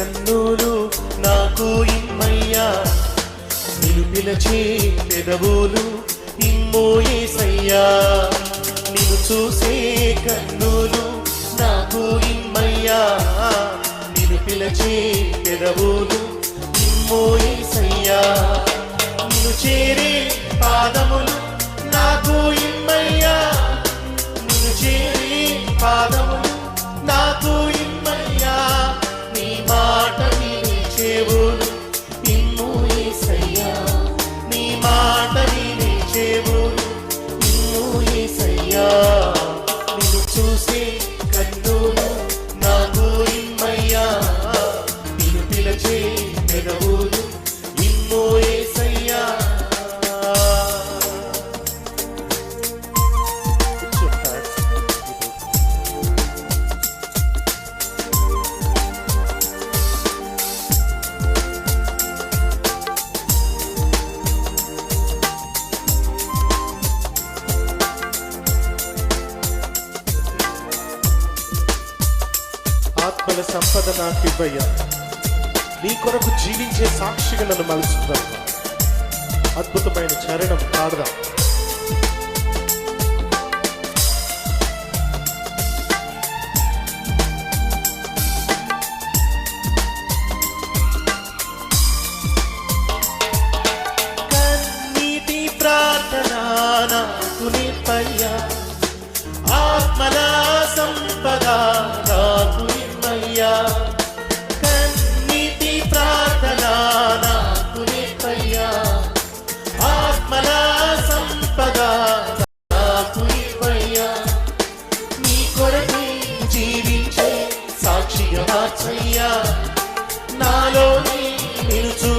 కన్నులు నాకు ఇమ్మయ్యా. నిన్ను పిలచే పెదవులు ఇమ్మోయేసయ్యా నిన్ను చూసే కన్నులు నాకు ఇమ్మయ్యా. నిన్ను పిలచే పెదవులు ఇమ్మోయేసయ్యా నిన్ను చేరే పాదములు sozinho. ఆత్మల సంపద నాకు ఇవ్వయ్యా. నీ కొరకు జీవించే సాక్షిగా నన్ను మలుచుకున్నాను అద్భుతమైన చరణం పాడదాం ఆత్మనా సంపద నేర్పయ్యా కన్నీటి ప్రార్థన నాకు నేర్పయ్యా ఆత్మల సంపద నాకు నేర్పయ్యా నీ కొరకే జీవించే సాక్షిగా మార్చయ్యా నిలుచు